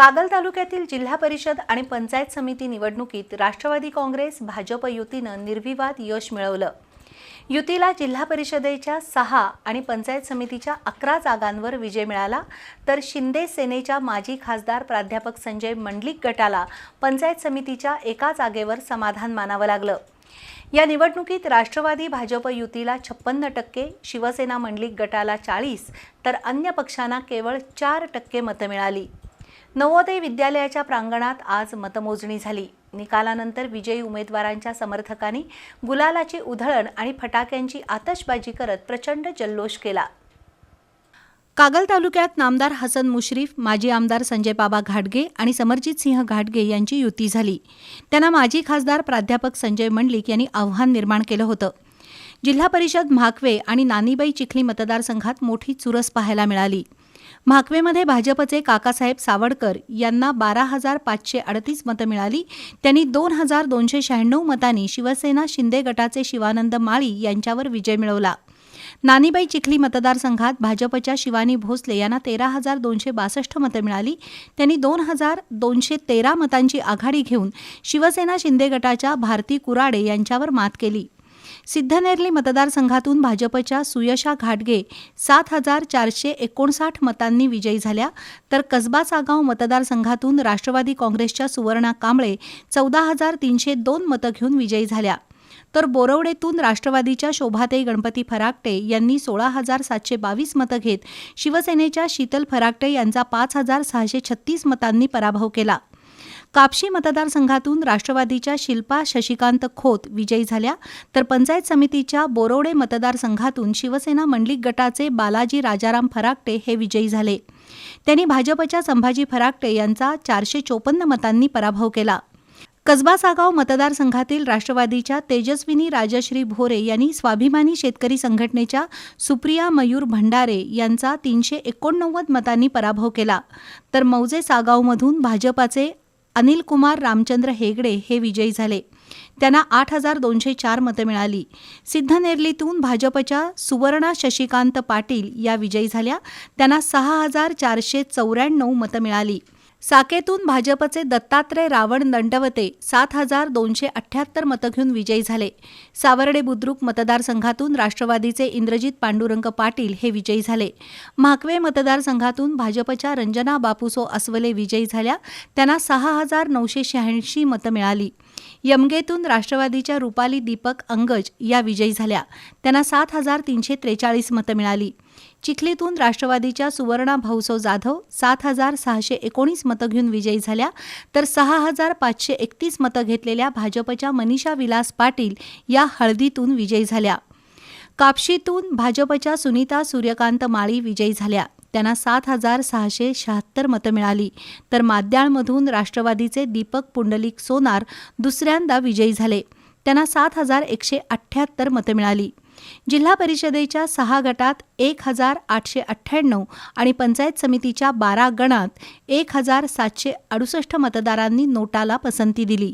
कागल तालुक्यातील जिल्हा परिषद आणि पंचायत समिती निवडणुकीत राष्ट्रवादी काँग्रेस भाजप युतीनं निर्विवाद यश मिळवलं. युतीला जिल्हा परिषदेच्या सहा आणि पंचायत समितीच्या अकरा जागांवर विजय मिळाला तर शिंदे सेनेच्या माजी खासदार प्राध्यापक संजय मंडलिक गटाला पंचायत समितीच्या एका जागेवर समाधान मानावं लागलं. या निवडणुकीत राष्ट्रवादी भाजप युतीला छप्पन्न टक्के शिवसेना मंडलिक गटाला चाळीस तर अन्य पक्षांना केवळ चार टक्के मतं मिळाली. नवोदय विद्यालयाच्या प्रांगणात आज मतमोजणी झाली. निकालानंतर विजयी उमेदवारांच्या समर्थकांनी गुलालाची उधळण आणि फटाक्यांची आतषबाजी करत प्रचंड जल्लोष केला. कागल तालुक्यात नामदार हसन मुश्रीफ माजी आमदार संजय बाबा घाटगे आणि समरजित सिंह घाटगे यांची युती झाली. त्यांना माजी खासदार प्राध्यापक संजय मंडलिक यांनी आव्हान निर्माण केलं होतं. जिल्हा परिषद म्हाकवे आणि नानीबाई चिखली मतदारसंघात मोठी चुरस पाहायला मिळाली. म्हाकवेमध्ये भाजपचे काकासाहेब सावडकर यांना बारा हजार पाचशे अडतीस मतं मिळाली. त्यांनी दोन हजार दोनशे शहाण्णव मतांनी शिवसेना शिंदे गटाचे शिवानंद माळी यांच्यावर विजय मिळवला. नानीबाई चिखली मतदारसंघात भाजपच्या शिवानी भोसले यांना तेरा हजार दोनशे बासष्ट मतं मिळाली. त्यांनी दोन हजार दोनशे तेरा मतांची आघाडी घेऊन शिवसेना शिंदे गटाच्या भारती कुराडे यांच्यावर मात केली. सिद्धनेरली मतदारसंघातून भाजपच्या सुयशा घाटगे सात हजार चारशे एकोणसाठ मतांनी विजयी झाल्या. तर कसबा सागाव मतदारसंघातून राष्ट्रवादी काँग्रेसच्या सुवर्णा कांबळे चौदा हजार तीनशे दोन मतं घेऊन विजयी झाल्या. तर बोरवडेतून राष्ट्रवादीच्या शोभाताई गणपती फराकटे यांनी सोळा हजार सातशे बावीस मतं घेत शिवसेनेच्या शीतल फराकटे यांचा पाच हजार सहाशे छत्तीस मतांनी पराभव केला. कापशी मतदारसंघातून राष्ट्रवादीच्या शिल्पा शशिकांत खोत विजयी झाल्या. तर पंचायत समितीच्या बोरोडे मतदारसंघातून शिवसेना मंडलिक गटाचे बालाजी राजाराम फराकटे हे विजयी झाले. त्यांनी भाजपच्या संभाजी फराकटे यांचा चारशे चोपन्न मतांनी पराभव केला. कसबा सागाव मतदारसंघातील राष्ट्रवादीच्या तेजस्विनी राजश्री भोरे यांनी स्वाभिमानी शेतकरी संघटनेच्या सुप्रिया मयूर भंडारे यांचा तीनशे एकोणनव्वद मतांनी पराभव केला. तर मौजे सागावमधून भाजपाचे अनिल कुमार रामचंद्र हेगडे हे विजयी झाले. त्यांना आठ हजार दोनशे चार मतं मिळाली. सिद्धनेरलीतून भाजपच्या सुवर्णा शशिकांत पाटील या विजयी झाल्या. त्यांना सहा हजार चारशे चौऱ्याण्णव मतं मिळाली. साकेतून भाजपचे दत्तात्रय रावण दंडवते सात हजार दोनशे अठ्ठ्याहत्तर मतं घेऊन विजयी झाले. सावर्डे बुद्रुक मतदारसंघातून राष्ट्रवादीचे इंद्रजित पांडुरंग पाटील हे विजयी झाले. म्हाकवे मतदारसंघातून भाजपच्या रंजना बापुसो अस्वले विजयी झाल्या. त्यांना सहा हजार नऊशे शहाऐंशी मतं मिळाली. यमगेतून राष्ट्रवादीच्या रुपाली दीपक अंगज या विजयी झाल्या. त्यांना सात हजार तीनशे त्रेचाळीस मतं मिळाली. चिखलीतून राष्ट्रवादीच्या सुवर्णा भाऊसो जाधव सात हजार सहाशे एकोणीस मतं घेऊन विजयी झाल्या. तर सहा हजार पाचशे एकतीस मतं घेतलेल्या भाजपच्या मनीषा विलास पाटील या हळदीतून विजयी झाल्या. कापशीतून भाजपच्या सुनीता सूर्यकांत माळी विजयी झाल्या. त्यांना सात हजार सहाशे शहात्तर मतं मिळाली. तर माद्याळमधून राष्ट्रवादीचे दीपक पुंडलिक सोनार दुसऱ्यांदा विजयी झाले. त्यांना सात हजार एकशे अठ्ठ्याहत्तर मतं मिळाली. जिल्हा परिषदेच्या सहा गटात एक हजार आठशे अठ्ठ्याण्णव आणि पंचायत समितीच्या बारा गणात एक हजार सातशे अडुसष्ट मतदारांनी नोटाला पसंती दिली.